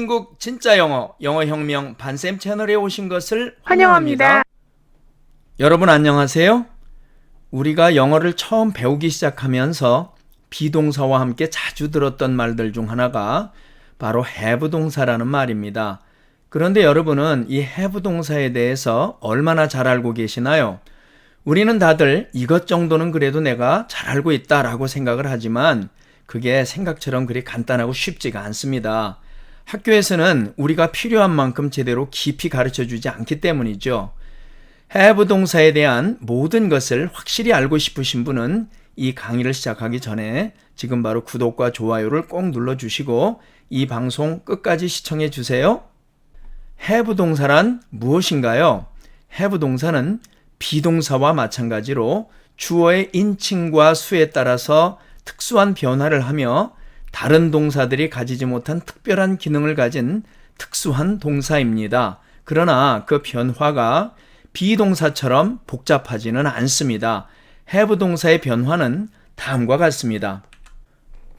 대한민국 진짜 영어, 영어 혁명 반쌤 채널에 오신 것을 환영합니다. 환영합니다. 여러분 안녕하세요. 우리가 영어를 처음 배우기 시작하면서 비동사와 함께 자주 들었던 말들 중 하나가 바로 have 동사라는 말입니다. 그런데 여러분은 이 have 동사에 대해서 얼마나 잘 알고 계시나요? 우리는 다들 이것 정도는 그래도 내가 잘 알고 있다라고 생각을 하지만 그게 생각처럼 그리 간단하고 쉽지가 않습니다. 학교에서는 우리가 필요한 만큼 제대로 깊이 가르쳐 주지 않기 때문이죠. have 동사에 대한 모든 것을 확실히 알고 싶으신 분은 이 강의를 시작하기 전에 지금 바로 구독과 좋아요를 꼭 눌러 주시고 이 방송 끝까지 시청해 주세요. have 동사란 무엇인가요? have 동사는 비동사와 마찬가지로 주어의 인칭과 수에 따라서 특수한 변화를 하며 다른 동사들이 가지지 못한 특별한 기능을 가진 특수한 동사입니다. 그러나 그 변화가 비동사처럼 복잡하지는 않습니다. have 동사의 변화는 다음과 같습니다.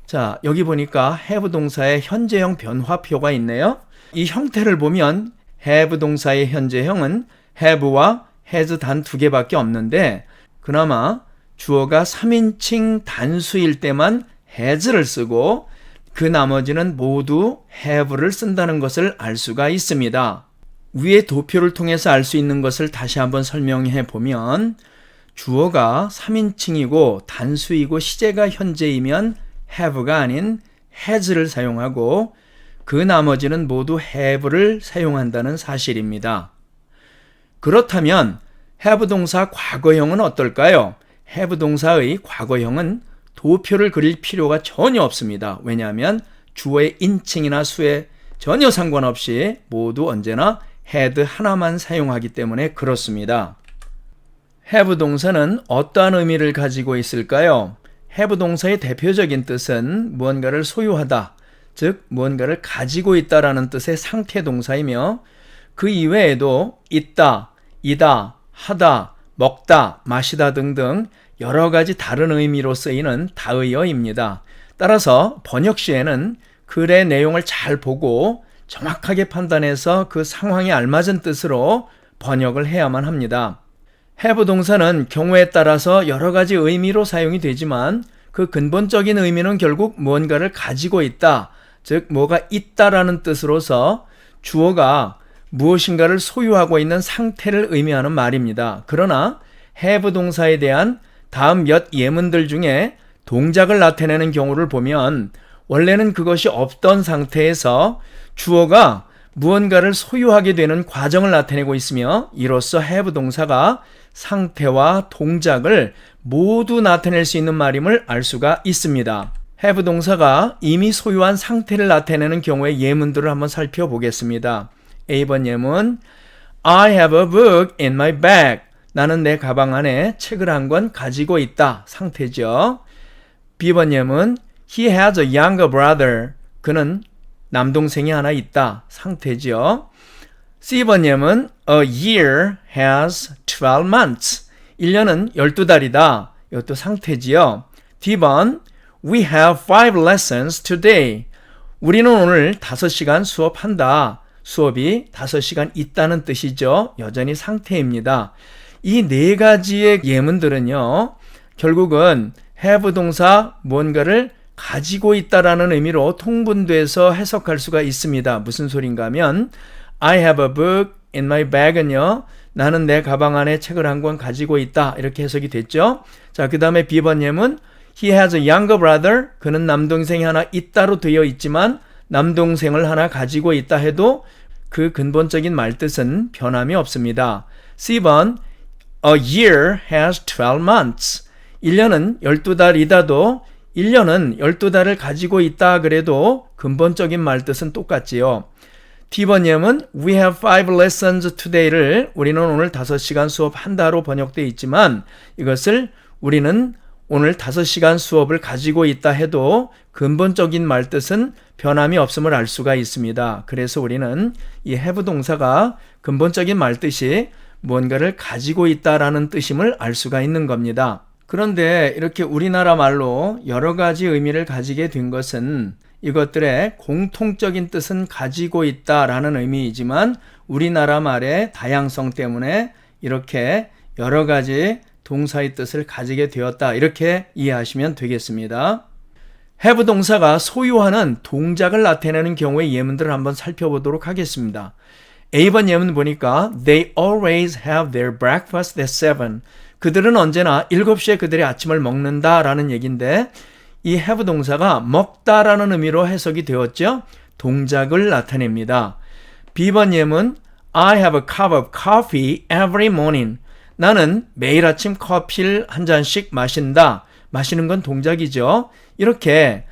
자, 여기 보니까 have 동사의 현재형 변화표가 있네요. 이 형태를 보면 have 동사의 현재형은 have와 has 단 두 개밖에 없는데 그나마 주어가 3인칭 단수일 때만 has를 쓰고 그 나머지는 모두 have를 쓴다는 것을 알 수가 있습니다. 위의 도표를 통해서 알 수 있는 것을 다시 한번 설명해 보면 주어가 3인칭이고 단수이고 시제가 현재이면 have가 아닌 has를 사용하고 그 나머지는 모두 have를 사용한다는 사실입니다. 그렇다면 have 동사 과거형은 어떨까요? have 동사의 과거형은 도표를 그릴 필요가 전혀 없습니다. 왜냐하면 주어의 인칭이나 수에 전혀 상관없이 모두 언제나 had 하나만 사용하기 때문에 그렇습니다. have 동사는 어떠한 의미를 가지고 있을까요? have 동사의 대표적인 뜻은 무언가를 소유하다, 즉 무언가를 가지고 있다라는 뜻의 상태 동사이며 그 이외에도 있다, 이다, 하다, 먹다, 마시다 등등 여러 가지 다른 의미로 쓰이는 다의어입니다. 따라서 번역 시에는 글의 내용을 잘 보고 정확하게 판단해서 그 상황에 알맞은 뜻으로 번역을 해야만 합니다. have 동사는 경우에 따라서 여러 가지 의미로 사용이 되지만 그 근본적인 의미는 결국 무언가를 가지고 있다, 즉 뭐가 있다라는 뜻으로서 주어가 무엇인가를 소유하고 있는 상태를 의미하는 말입니다. 그러나 have 동사에 대한 다음 몇 예문들 중에 동작을 나타내는 경우를 보면 원래는 그것이 없던 상태에서 주어가 무언가를 소유하게 되는 과정을 나타내고 있으며 이로써 have 동사가 상태와 동작을 모두 나타낼 수 있는 말임을 알 수가 있습니다. have 동사가 이미 소유한 상태를 나타내는 경우의 예문들을 한번 살펴보겠습니다. A번 예문 I have a book in my bag. 나는 내 가방 안에 책을 한 권 가지고 있다. 상태죠. B번 예문 He has a younger brother. 그는 남동생이 하나 있다. 상태죠. C번 예문 A year has 12 months. 1년은 12달이다. 이것도 상태지요. D번 We have 5 lessons today. 우리는 오늘 5시간 수업한다. 수업이 5시간 있다는 뜻이죠. 여전히 상태입니다. 이 네 가지의 예문들은요. 결국은 have 동사 뭔가를 가지고 있다라는 의미로 통분돼서 해석할 수가 있습니다. 무슨 소린가 하면 I have a book in my bag은요. 나는 내 가방 안에 책을 한 권 가지고 있다. 이렇게 해석이 됐죠. 자, 그 다음에 B번 예문 He has a younger brother. 그는 남동생이 하나 있다로 되어 있지만 남동생을 하나 가지고 있다 해도 그 근본적인 말뜻은 변함이 없습니다. C번 A year has 12 months. 1년은 12달이다도 1년은 12달을 가지고 있다 그래도 근본적인 말뜻은 똑같지요. 예문 We have five lessons today를 우리는 오늘 5시간 수업한다로 번역되어 있지만 이것을 우리는 오늘 5시간 수업을 가지고 있다 해도 근본적인 말뜻은 변함이 없음을 알 수가 있습니다. 그래서 우리는 이 have 동사가 근본적인 말뜻이 무언가를 가지고 있다라는 뜻임을 알 수가 있는 겁니다. 그런데 이렇게 우리나라 말로 여러 가지 의미를 가지게 된 것은 이것들의 공통적인 뜻은 가지고 있다라는 의미이지만 우리나라 말의 다양성 때문에 이렇게 여러 가지 동사의 뜻을 가지게 되었다. 이렇게 이해하시면 되겠습니다. have 동사가 소유하는 동작을 나타내는 경우의 예문들을 한번 살펴보도록 하겠습니다. A번 예문 보니까 They always have their breakfast at 7. 그들은 언제나 7시에 그들의 아침을 먹는다 라는 얘기인데 이 have 동사가 먹다 라는 의미로 해석이 되었죠. 동작을 나타냅니다. B번 예문 I have a cup of coffee every morning. 나는 매일 아침 커피를 한 잔씩 마신다. 마시는 건 동작이죠. 이렇게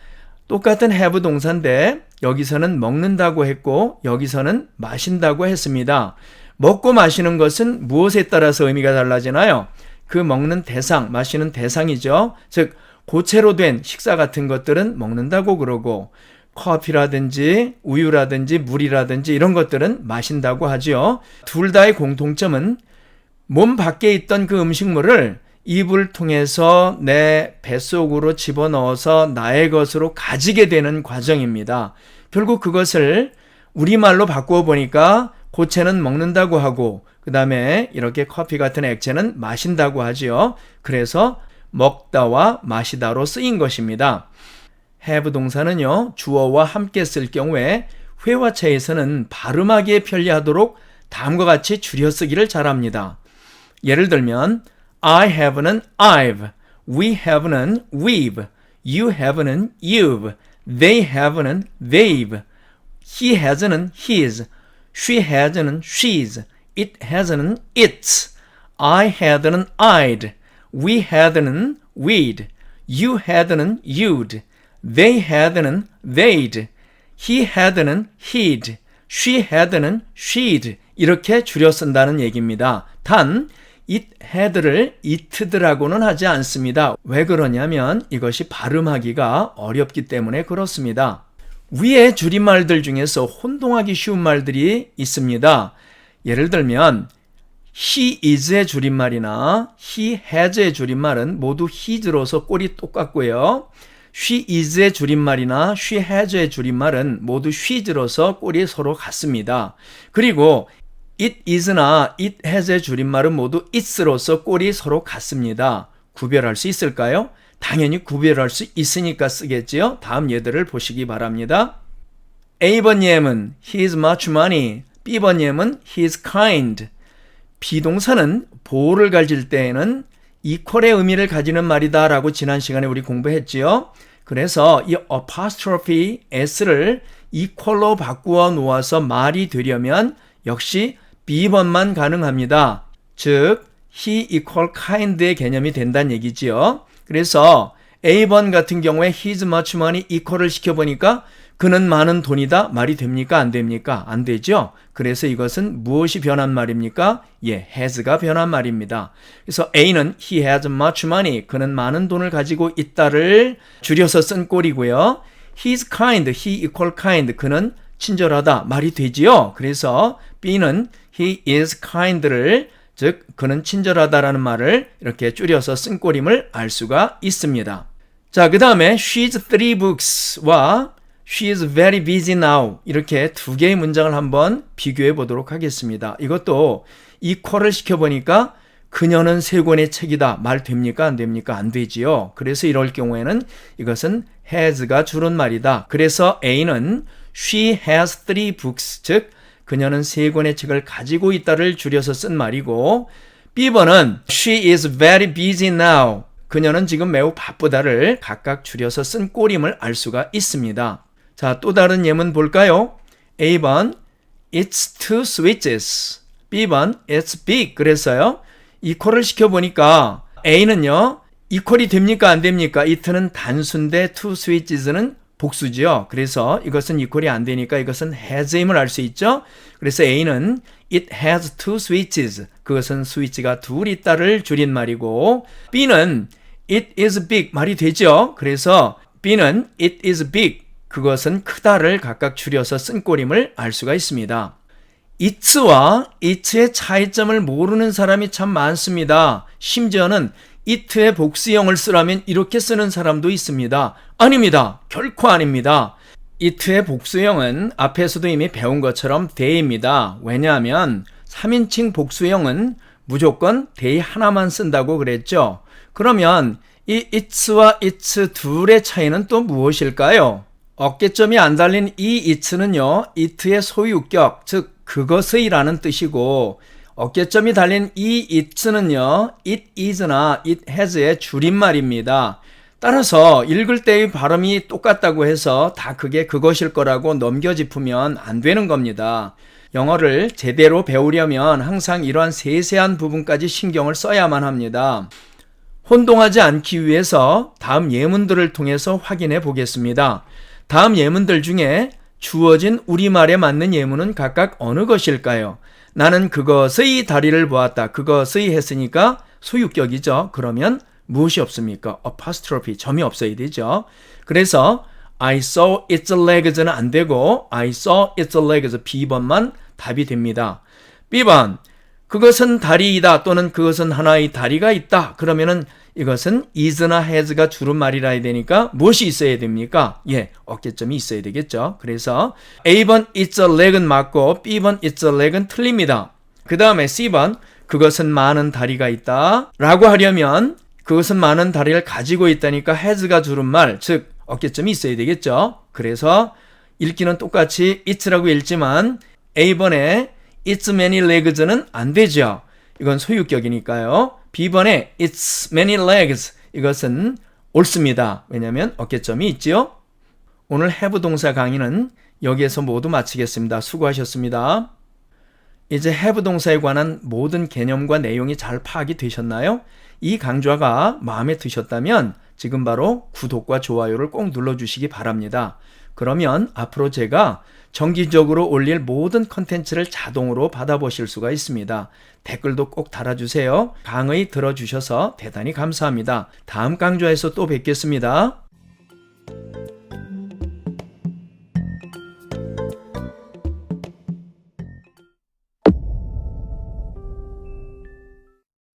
똑같은 have 동사인데 여기서는 먹는다고 했고 여기서는 마신다고 했습니다. 먹고 마시는 것은 무엇에 따라서 의미가 달라지나요? 그 먹는 대상, 마시는 대상이죠. 즉 고체로 된 식사 같은 것들은 먹는다고 그러고 커피라든지 우유라든지 물이라든지 이런 것들은 마신다고 하지요. 둘 다의 공통점은 몸 밖에 있던 그 음식물을 입을 통해서 내 뱃속으로 집어넣어서 나의 것으로 가지게 되는 과정입니다. 결국 그것을 우리말로 바꾸어 보니까 고체는 먹는다고 하고 그 다음에 이렇게 커피 같은 액체는 마신다고 하지요. 그래서 먹다와 마시다로 쓰인 것입니다. have 동사는요, 주어와 함께 쓸 경우에 회화체에서는 발음하기에 편리하도록 다음과 같이 줄여 쓰기를 잘합니다. 예를 들면, I have는 I've, we have는 we've, you have는 you've, they have는 they've, he has는 his, she has는 she's, it has는 its, I had는 I'd, we had는 we'd, you had는 you'd, they had는 they'd, he had는 he'd, she had는 she'd 이렇게 줄여 쓴다는 얘기입니다. 단 it had를 it들하고는 하지 않습니다. 왜 그러냐면 이것이 발음하기가 어렵기 때문에 그렇습니다. 위에 줄임말들 중에서 혼동하기 쉬운 말들이 있습니다. 예를 들면 he is의 줄임말이나 he has의 줄임말은 모두 his로서 꼴이 똑같고요. she is의 줄임말이나 she has의 줄임말은 모두 she's로서 꼴이 서로 같습니다. 그리고 it is나 it has의 줄임말은 모두 it's로서 꼴이 서로 같습니다. 구별할 수 있을까요? 당연히 구별할 수 있으니까 쓰겠지요. 다음 예들을 보시기 바랍니다. A번 예문 he is much money. B번 예문 he is kind. 비동사는 보호를 가질 때에는 이퀄의 의미를 가지는 말이다 라고 지난 시간에 우리 공부했지요. 그래서 이 apostrophe s를 이퀄로 바꾸어 놓아서 말이 되려면 역시 B번만 가능합니다. 즉 he equal kind의 개념이 된다는 얘기지요. 그래서 A번 같은 경우에 his much money equal을 시켜보니까 그는 많은 돈이다 말이 됩니까? 안 됩니까? 안 되죠? 그래서 이것은 무엇이 변한 말입니까? 예, has가 변한 말입니다. 그래서 A는 he has much money. 그는 많은 돈을 가지고 있다를 줄여서 쓴 꼴이고요. He's kind. He equal kind. 그는 친절하다 말이 되지요. 그래서 B는 he is kind를 즉 그는 친절하다라는 말을 이렇게 줄여서 쓴 꼴임을 알 수가 있습니다. 자, 그 다음에 she's three books와 she is very busy now 이렇게 두 개의 문장을 한번 비교해 보도록 하겠습니다. 이것도 이퀄을 시켜보니까 그녀는 세 권의 책이다 말 됩니까 안 됩니까 안 되지요. 그래서 이럴 경우에는 이것은 has가 줄은 말이다. 그래서 A는 she has three books 즉 그녀는 세 권의 책을 가지고 있다를 줄여서 쓴 말이고 B번은 she is very busy now. 그녀는 지금 매우 바쁘다를 각각 줄여서 쓴 꼴임을 알 수가 있습니다. 자, 또 다른 예문 볼까요? A번 It's two switches. B번 It's big. 그랬어요. 이퀄을 시켜보니까 A는요. 이퀄이 됩니까? 안 됩니까? it는 단수인데 two switches는 복수지요. 그래서 이것은 이퀄이 안 되니까 이것은 has임을 알 수 있죠. 그래서 A는 it has two switches. 그것은 스위치가 둘 있다를 줄인 말이고 B는 it is big 말이 되죠. 그래서 B는 it is big. 그것은 크다를 각각 줄여서 쓴 꼴임을 알 수가 있습니다. it와 it의 차이점을 모르는 사람이 참 많습니다. 심지어는 it의 복수형을 쓰라면 이렇게 쓰는 사람도 있습니다. 아닙니다. 결코 아닙니다. it의 복수형은 앞에서도 이미 배운 것처럼 they입니다. 왜냐하면 3인칭 복수형은 무조건 they 하나만 쓴다고 그랬죠. 그러면 이 it와 its 둘의 차이는 또 무엇일까요? 어깨점이 안 달린 이 it는요, it의 소유격, 즉 그것의라는 뜻이고 어깨점이 달린 이 it는요, it is나 it has의 줄임말입니다. 따라서 읽을 때의 발음이 똑같다고 해서 다 그게 그것일 거라고 넘겨 짚으면 안 되는 겁니다. 영어를 제대로 배우려면 항상 이러한 세세한 부분까지 신경을 써야만 합니다. 혼동하지 않기 위해서 다음 예문들을 통해서 확인해 보겠습니다. 다음 예문들 중에 주어진 우리말에 맞는 예문은 각각 어느 것일까요? 나는 그것의 다리를 보았다. 그것의 했으니까 소유격이죠. 그러면 무엇이 없습니까? apostrophe 점이 없어야 되죠. 그래서 I saw its legs는 안 되고 I saw its legs B번만 답이 됩니다. B번 그것은 다리이다 또는 그것은 하나의 다리가 있다. 그러면은 이것은 is나 has가 주름말이라 해야 되니까 무엇이 있어야 됩니까? 예, 어깨점이 있어야 되겠죠. 그래서 A번 it's a leg은 맞고 B번 it's a leg은 틀립니다. 그 다음에 C번 그것은 많은 다리가 있다. 라고 하려면 그것은 많은 다리를 가지고 있다니까 has가 주름말, 즉 어깨점이 있어야 되겠죠. 그래서 읽기는 똑같이 it라고 읽지만 A번에 it's many legs는 안 되죠. 이건 소유격이니까요. B번에 it's many legs 이것은 옳습니다. 왜냐하면 어깨점이 있지요. 오늘 have 동사 강의는 여기에서 모두 마치겠습니다. 수고하셨습니다. 이제 have 동사에 관한 모든 개념과 내용이 잘 파악이 되셨나요? 이 강좌가 마음에 드셨다면 지금 바로 구독과 좋아요를 꼭 눌러주시기 바랍니다. 그러면 앞으로 제가 정기적으로 올릴 모든 컨텐츠를 자동으로 받아보실 수가 있습니다. 댓글도 꼭 달아주세요. 강의 들어주셔서 대단히 감사합니다. 다음 강좌에서 또 뵙겠습니다.